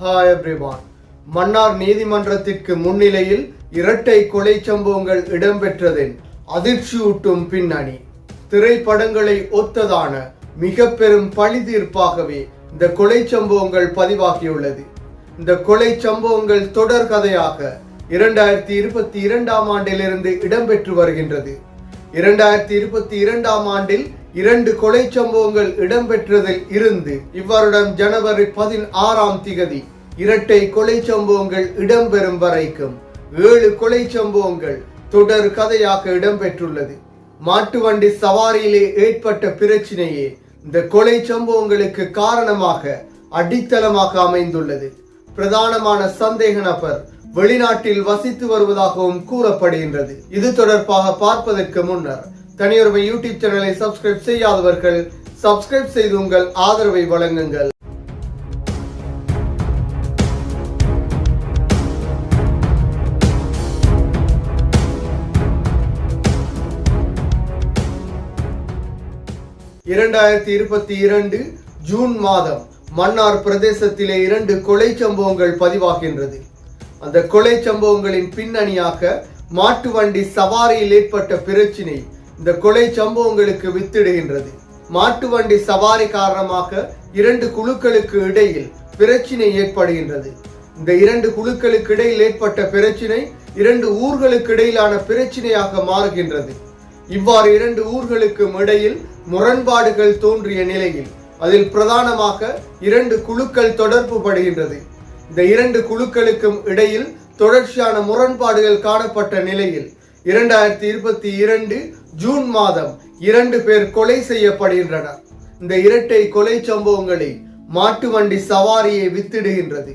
Hi everyone Mannar நீதிமன்றத்திற்கு முன்னிலையில் இரட்டை கொலை சம்பவங்கள் இடம்பெற்றதின் அதிர்ச்சியூட்டும் பின்னணி. திரைப்படங்களை ஒத்ததான மிக பெரும் பழி தீர்ப்பாகவே இந்த கொலை சம்பவங்கள் பதிவாகியுள்ளது. இந்த கொலை சம்பவங்கள் தொடர் கதையாக இரண்டாயிரத்தி இருபத்தி இரண்டாம் ஆண்டிலிருந்து இடம்பெற்று வருகின்றது. இரண்டாயிரத்தி இருபத்தி இரண்டாம் ஆண்டில் இரண்டு கொலை சம்பவங்கள் இடம்பெற்றதில் இருந்து இவ்வருடம் ஜனவரி பதினாறாம் திகதி இரட்டை கொலை சம்பவங்கள் இடம்பெறும் வரைக்கும் ஏழு கொலை சம்பவங்கள் தொடர் கதையாக இடம்பெற்றுள்ளது. மாட்டு வண்டி சவாரியிலே ஏற்பட்ட பிரச்சினையே இந்த கொலை சம்பவங்களுக்கு காரணமாக அடித்தளமாக அமைந்துள்ளது. பிரதானமான சந்தேக நபர் வெளிநாட்டில் வசித்து வருவதாகவும் கூறப்படுகின்றது. இது தொடர்பாக பார்ப்பதற்கு முன்னர் தனியொருமை யூடியூப் சேனலை சப்ஸ்கிரைப் செய்யாதவர்கள் சப்ஸ்கிரைப் செய்து உங்கள் ஆதரவை வழங்குங்கள். இரண்டாயிரத்தி இருபத்தி இரண்டு ஜூன் மாதம் மன்னார் பிரதேசத்திலே இரண்டு கொலை சம்பவங்கள் பதிவாகின்றது. அந்த கொலை சம்பவங்களின் பின்னணியாக மாட்டு வண்டி சவாரியில் ஏற்பட்ட பிரச்சினை இந்த கொலை சம்பவங்களுக்கு வித்திடுகின்றது. மாட்டு வண்டி சவாரி காரணமாக இரண்டு குழுக்களுக்கு இடையில் பிரச்சினை ஏற்படுகின்றது. இந்த இரண்டு குழுக்களுக்கு இடையில் ஏற்பட்ட பிரச்சினை இரண்டு ஊர்களுக்கு இடையிலான பிரச்சினையாக மாறுகின்றது. இவ்வாறு இரண்டு ஊர்களுக்கும் இடையில் முரண்பாடுகள் தோன்றிய நிலையில் அதில் பிரதானமாக இரண்டு குழுக்கள் தொடர்பு படுகின்றது இந்த இரண்டு குழுக்களுக்கும் இடையில் தொடர்ச்சியான முரண்பாடுகள் காணப்பட்ட நிலையில் இரண்டாயிரத்தி இருபத்தி இரண்டு ஜூன் மாதம் இரண்டு பேர் கொலை செய்யப்படுகின்றனர். இந்த இரட்டை கொலை சம்பவங்களை மாட்டு வண்டி சவாரியை வித்திடுகின்றது.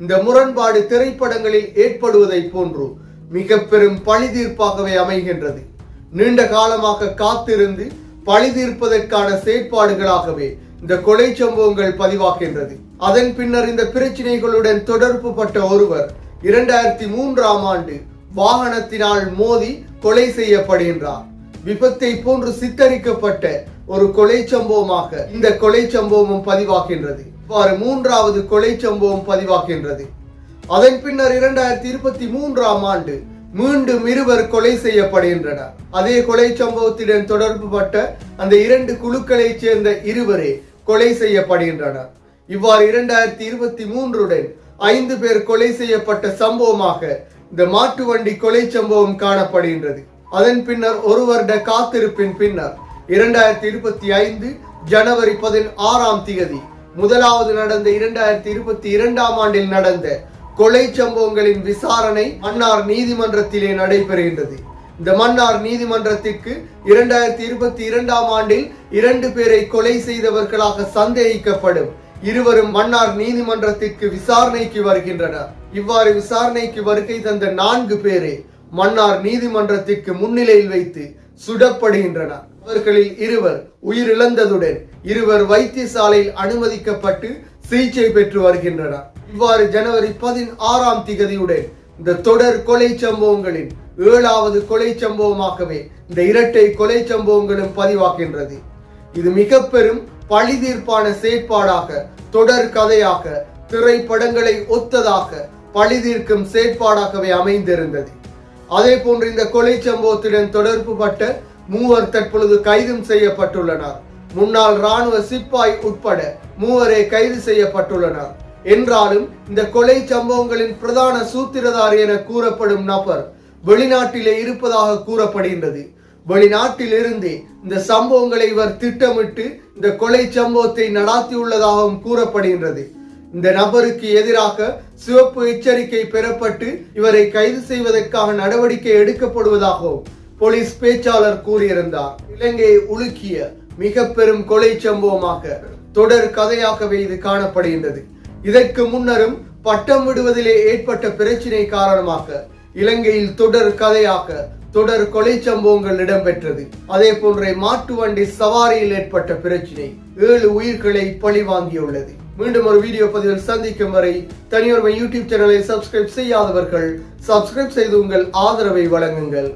இந்த முரண்பாடு திரைப்படங்களில் ஏற்படுவதை போன்று மிக பெரும் பழி தீர்ப்பாகவே அமைகின்றது. நீண்ட காலமாக காத்திருந்து பழி தீர்ப்பதற்கான செயற்பாடுகளாகவே இந்த கொலை சம்பவங்கள் பதிவாகின்றது. அதன் பின்னர் இந்த பிரச்சினைகளுடன் தொடர்பு பட்ட ஒருவர் இரண்டாயிரத்தி மூன்றாம் ஆண்டு வாகனத்தினால் மோதி கொலை செய்யப்படுகின்றார். விபத்தை போன்று சித்தரிக்கப்பட்ட ஒரு கொலை சம்பவமாக இந்த கொலை சம்பவமும் பதிவாகின்றது. இவ்வாறு மூன்றாவது கொலை சம்பவம் பதிவாகின்றது. அதன் பின்னர் இரண்டாயிரத்தி இருபத்தி மூன்றாம் ஆண்டு மீண்டும் இருவர் கொலை செய்யப்படுகின்றனர். அதே கொலை சம்பவத்துடன் தொடர்பு பட்ட அந்த இரண்டு குழுக்களைச் சேர்ந்த இருவரே கொலை செய்யப்படுகின்றனர் இவ்வாறு இரண்டாயிரத்தி இருபத்தி மூன்றுடன் ஐந்து பேர் கொலை செய்யப்பட்ட சம்பவமாக இந்த மாட்டு வண்டி கொலை சம்பவம் காணப்படுகின்றது. அதன் பின்னர் ஒரு வருட காத்திருப்பின் பின்னர் இரண்டாயிரத்தி இருபத்தி ஐந்து ஜனவரி பதினாறாம் தேதி முதலாவது நடந்த இரண்டாயிரத்தி இருபத்தி இரண்டாம் ஆண்டில் நடந்த கொலை சம்பவங்களின் விசாரணை அன்னார் நீதிமன்றத்திலே நடைபெறுகின்றது. இந்த மன்னார் நீதிமன்றத்திற்கு இரண்டாயிரத்தி இருபத்தி இரண்டாம் ஆண்டில் இரண்டு பேரை கொலை செய்தவர்களாக சந்தேகிக்கப்படும் இருவரும் மன்னார் நீதிமன்றத்திற்கு விசாரணைக்கு வருகின்றனர். இவ்வாறு விசாரணைக்கு வருகை தந்த நான்கு பேரை மன்னார் நீதிமன்றத்திற்கு முன்னிலையில் வைத்து சுடப்படுகின்றனர். அவர்களில் இருவர் உயிரிழந்ததுடன் இருவர் வைத்தியசாலையில் அனுமதிக்கப்பட்டு சிகிச்சை பெற்று வருகின்றனர். இவ்வாறு ஜனவரி பதினாறாம் திகதியுடன் இந்த தொடர் கொலை சம்பவங்களின் ஏழாவது கொலை சம்பவமாகவே இந்த இரட்டை கொலை சம்பவங்களும் பதிவாகின்றது. இது மிக பெரும் பழி தீர்ப்பான செயற்பாடாக தொடர் கதையாக திரைப்படங்களை ஒத்ததாக பழி தீர்க்கும் செயற்பாடாகவே அமைந்திருந்தது. அதே போன்று இந்த கொலை சம்பவத்துடன் தொடர்பு பட்ட மூவர் தற்பொழுது கைதும் செய்யப்பட்டுள்ளனர். முன்னாள் ராணுவ சிப்பாய் உட்பட மூவரே கைது செய்யப்பட்டுள்ளனர். என்றாலும் இந்த கொலை சம்பவங்களின் பிரதான சூத்திரதாரி என கூறப்படும் நபர் வெளிநாட்டிலே இருப்பதாக கூறப்படுகின்றது. வெளிநாட்டில் இருந்தே இந்த சம்பவங்களை இவர் திட்டமிட்டு இந்த கொலை சம்பவத்தை நடாத்தியுள்ளதாகவும் கூறப்படுகின்றது. இந்த நபருக்கு எதிராக சிவப்பு எச்சரிக்கை பெறப்பட்டு இவரை கைது செய்வதற்காக நடவடிக்கை எடுக்கப்படுவதாகவும் போலீஸ் பேச்சாளர் கூறியிருந்தார். இலங்கையை உலுக்கிய மிக பெரும் கொலை சம்பவமாக தொடர் கதையாகவே இது காணப்படுகின்றது. இதற்கு முன்னரும் பட்டம் விடுவதிலே ஏற்பட்ட பிரச்சினை காரணமாக இலங்கையில் தொடர் கதையாக தொடர் கொலை சம்பவங்கள் இடம்பெற்றது. அதே போன்ற மாட்டு வண்டி சவாரியில் ஏற்பட்ட பிரச்சினை ஏழு உயிர்களை பழி வாங்கியுள்ளது. மீண்டும் ஒரு வீடியோ பதிவில் சந்திக்கும் வரை தனியொருமை யூடியூப் சேனலை சப்ஸ்கிரைப் செய்யாதவர்கள் சப்ஸ்கிரைப் செய்து உங்கள் ஆதரவை வழங்குங்கள்.